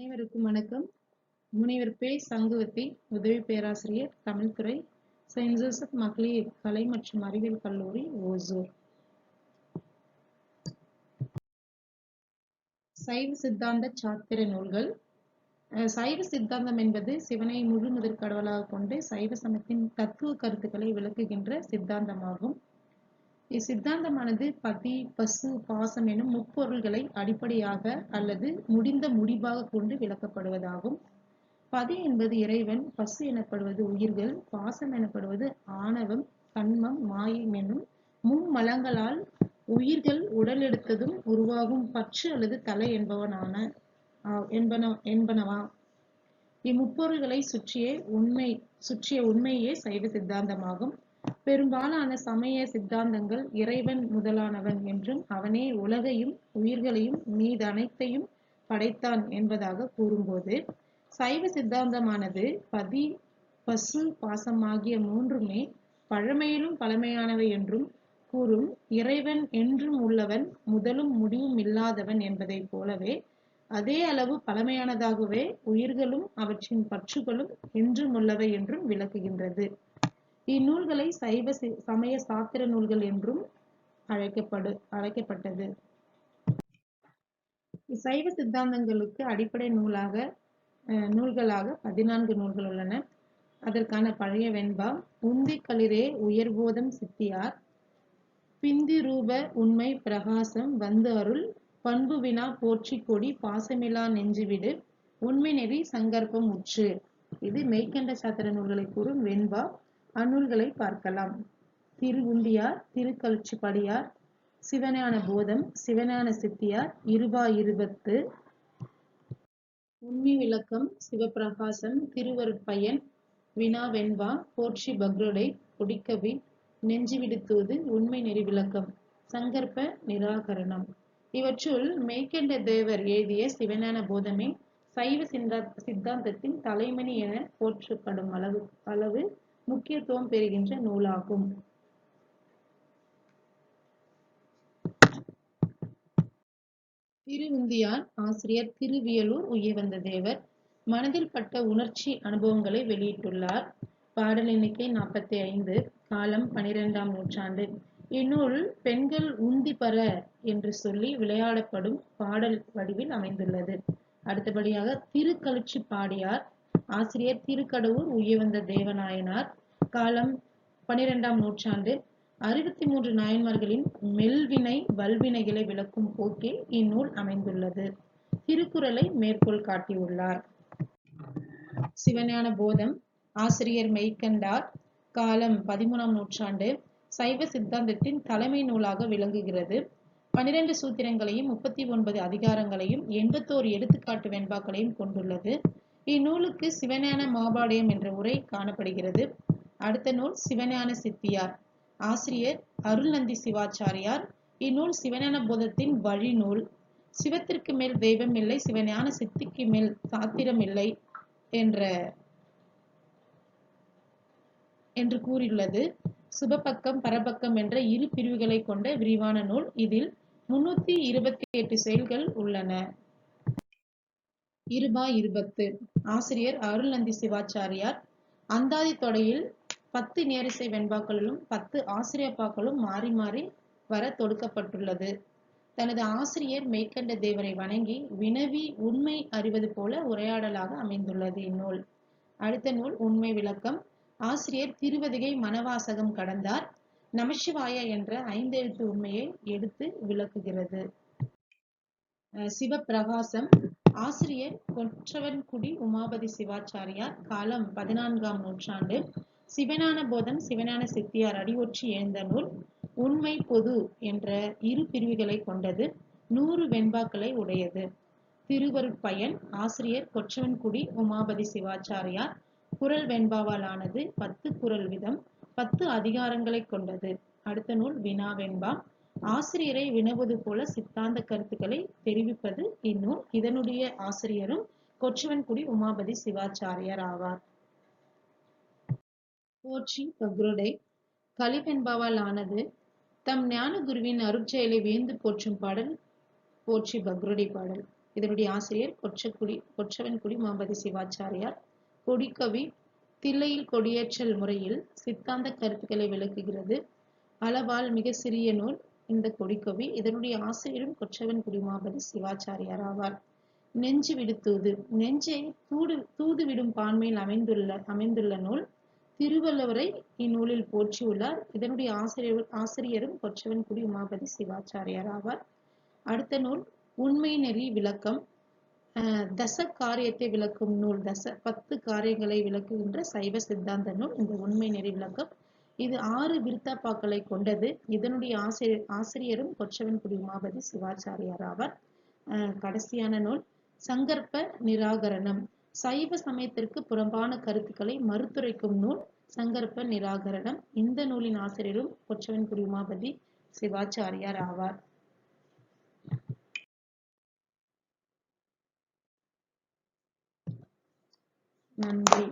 அனைவருக்கும் வணக்கம். முனைவர் பே சங்குவத்தி உதவி பேராசிரியர் தமிழ்துறை செயின்ட் ஜோசப் மகளிர் கலை மற்றும் அறிவியல் கல்லூரி ஓசூர். சைவ சித்தாந்த சாத்திர நூல்கள். சைவ சித்தாந்தம் என்பது சிவனை முழு முதற் கடவுளாக கொண்டு சைவ சமயத்தின் தத்துவ கருத்துக்களை விளக்குகின்ற சித்தாந்தமாகும். இச்சித்தாந்தமானது பதி பசு பாசம் எனும் முப்பொருள்களை அடிப்படையாக அல்லது முடிந்த முடிவாக கொண்டு விளக்கப்படுவதாகும். பதி என்பது இறைவன் பசு எனப்படுவது உயிர்கள் பாசம் எனப்படுவது ஆணவம் கன்மம் மாயம் என்னும் மும்மலங்களால் உயிர்கள் உடலெடுத்ததும் உருவாகும் பற்று அல்லது தலை என்பவனான என்பன என்பனவா? இம்முப்பொருள்களை சுற்றிய உண்மை சுற்றிய உண்மையே சைவ சித்தாந்தமாகும். பெரும்பாலான சமய சித்தாந்தங்கள் இறைவன் முதலானவன் என்றும் அவனே உலகையும் உயிர்களையும் மீது அனைத்தையும் படைத்தான் என்பதாக கூறும்போது சைவ சித்தாந்தமானது பதி பசு பாசம் ஆகிய மூன்றுமே பழமையிலும் பழமையானவை என்றும் கூறும் இறைவன் என்றும் உள்ளவன் முதலும் முடிவும் இல்லாதவன் என்பதைப் போலவே அதே அளவு பழமையானதாகவே உயிர்களும் அவற்றின் பற்றுகளும் என்றும் உள்ளவை என்றும் விளக்குகின்றது. இந்நூல்களை சைவ சமய சாத்திர நூல்கள் என்றும் அழைக்கப்படு அழைக்கப்பட்டது. சைவ சித்தாந்தங்களுக்கு அடிப்படை நூலாக நூல்களாக பதினான்கு நூல்கள் உள்ளன. அதற்கான பழைய வெண்பா உந்தி களிரே உயர்போதம் சித்தியார் பிந்தி ரூப உண்மை பிரகாசம் வந்து அருள் பண்பு வினா போற்றி கொடி பாசமிலா நெஞ்சுவிடு உண்மை நெறி சங்கற்பம் உற்று. இது மெய்கண்ட சாத்திர நூல்களை கூறும் வெண்பா. அந்நூல்களை பார்க்கலாம். திருவுந்தியார் திருக்கழுச்சிப்படியார் சிவஞான போதம் சிவஞான சித்தியார் இருபா இருபத்து. உண்மை விளக்கம் சிவபிரகாசம் திருவருட்பயன் வினா வெண்பா போற்றி பக்ரோடை கொடிக்கவி நெஞ்சு விடுத்துவது உண்மை நெறி விளக்கம் சங்கற்ப நிராகரணம். இவற்றுள் மெய்கண்ட தேவர் எழுதிய சிவஞான போதமே சைவ சிந்தா சித்தாந்தத்தின் தலைமணி என போற்றப்படும் அளவு அளவு முக்கியத்துவம் பெறுகின்ற நூலாகும். திருவிந்தியான் ஆசிரியர் திருவியலூர் உயர்வந்த தேவர் மனதில் பட்ட உணர்ச்சி அனுபவங்களை வெளியிட்டுள்ளார். பாடல் எண்ணிக்கை நாற்பத்தி ஐந்து காலம் பனிரெண்டாம் நூற்றாண்டு. இந்நூல் பெண்கள் உந்தி பர என்று சொல்லி விளையாடப்படும் பாடல் வடிவில் அமைந்துள்ளது. அடுத்தபடியாக திருக்கழுச்சி பாடியார் ஆசிரியர் திருக்கடவுர் உயர்வந்த தேவநாயனார் காலம் பனிரெண்டாம் நூற்றாண்டு. அறுபத்தி மூன்று நாயன்மார்களின் மெல்வினை வல்வினைகளை விளக்கும் போக்கில் இந்நூல் அமைந்துள்ளது. திருக்குறளை மேற்கோள் காட்டியுள்ளார். சிவஞான போதம் ஆசிரியர் மெய்கண்டார் காலம் பதிமூணாம் நூற்றாண்டு சைவ சித்தாந்தத்தின் தலைமை நூலாக விளங்குகிறது. பனிரெண்டு சூத்திரங்களையும் முப்பத்தி ஒன்பது அதிகாரங்களையும் எண்பத்தோரு எடுத்துக்காட்டு வெண்பாக்களையும் கொண்டுள்ளது. இந்நூலுக்கு சிவஞான மாபாடயம் என்ற உரை காணப்படுகிறது. அடுத்த நூல் சிவஞான சித்தியார். ஆசிரியர் அருள்நந்தி சிவாச்சாரியார். இந்நூல் சிவஞான போதத்தின் வழிநூல். சிவத்திற்கு மேல் தெய்வம் இல்லை சிவஞான சித்திக்கு மேல் சாத்திரம் இல்லை என்ற என்று கூறியுள்ளது. சுபபக்கம் பரபக்கம் என்ற இரு பிரிவுகளை கொண்ட விரிவான நூல் இதில் முன்னூத்தி இருபத்தி எட்டு செயல்கள் உள்ளன. இருபா இருபத்து. ஆசிரியர் அருள்நந்தி சிவாச்சாரியார். அந்தாதி தொடையில் பத்து நேரிசை வெண்பாக்களிலும் பத்து ஆசிரியப்பாக்களும் மாறி மாறி வர தொடுக்கப்பட்டுள்ளது. தனது ஆசிரியர் மேற்கண்ட தேவரை வணங்கி வினவி உண்மை அறிவது போல உரையாடலாக அமைந்துள்ளது இந்நூல். அடுத்த நூல் உண்மை விளக்கம் ஆசிரியர் திருவதிகை மனவாசகம் கடந்தார். நமசிவாய என்ற ஐந்தெழுத்து உண்மையை எடுத்து விளக்குகிறது. சிவபிரகாசம் ஆசிரியர் கொற்றவன்குடி உமாபதி சிவாச்சாரியார் காலம் பதினான்காம் நூற்றாண்டு. சிவஞான போதம் சிவஞான சித்தியார் அடியொற்றி எழுந்த நூல் உண்மை பொது என்ற இரு பிரிவுகளை கொண்டது நூறு வெண்பாக்களை உடையது. திருவருட்பயன் ஆசிரியர் கொற்றவன்குடி உமாபதி சிவாச்சாரியார் குரல் வெண்பாவால் ஆனது பத்து குரல் விதம் பத்து அதிகாரங்களை கொண்டது. அடுத்த நூல் வினா வெண்பா. ஆசிரியரை வினவது போல சித்தாந்த கருத்துக்களை தெரிவிப்பது இந்நூல். இதனுடைய ஆசிரியரும் கொற்றவன்குடி உமாபதி சிவாச்சாரியார் ஆவார். போற்றி பக்ருடை கலிவெண்பாவால் ஆனது தம் ஞான குருவின் அருட்செயலை வியந்து போற்றும் பாடல் போற்றி பக்ருடை பாடல். இதனுடைய ஆசிரியர் கொச்சக்குடி கொச்சவன்குடி மாம்பதி சிவாச்சாரியார். கொடிக்கவி தில்லையில் கொடியேற்றல் முறையில் சித்தாந்த கருத்துக்களை விளக்குகிறது. அளவால் மிக சிறிய நூல் இந்த கொடிக்கவி. இதனுடைய ஆசிரியரும் கொச்சவன்குடி மாம்பதி சிவாச்சாரியார் ஆவார். நெஞ்சு விடுத்தூது. நெஞ்சை தூடு தூது விடும் பான்மையில் அமைந்துள்ள அமைந்துள்ள நூல் திருவள்ளுவரை இந்நூலில் போற்றியுள்ளார் இதனுடைய ஆசிரியர் ஆசிரியரும் கொச்சவன்குடி உமாபதி சிவாச்சாரியார் ஆவார். அடுத்த நூல் உண்மை நெறி விளக்கம். தச காரியத்தை விளக்கும் நூல் தச பத்து காரியங்களை விளக்குகின்ற சைவ சித்தாந்த நூல் இந்த உண்மை நெறி விளக்கம். இது ஆறு விருத்தாப்பாக்களை கொண்டது. இதனுடைய ஆசிரியர் ஆசிரியரும் கொச்சவன்குடி உமாபதி சிவாச்சாரியார் ஆவார். கடைசியான நூல் சங்கற்ப நிராகரணம். சைவ சமயத்திற்கு புறம்பான கருத்துக்களை மறுத்துரைக்கும் நூல் சங்கற்ப நிராகரணம். இந்த நூலின் ஆசிரியரும் கொச்சவன் குருமாபதி சிவாச்சாரியார் ஆவார். நன்றி.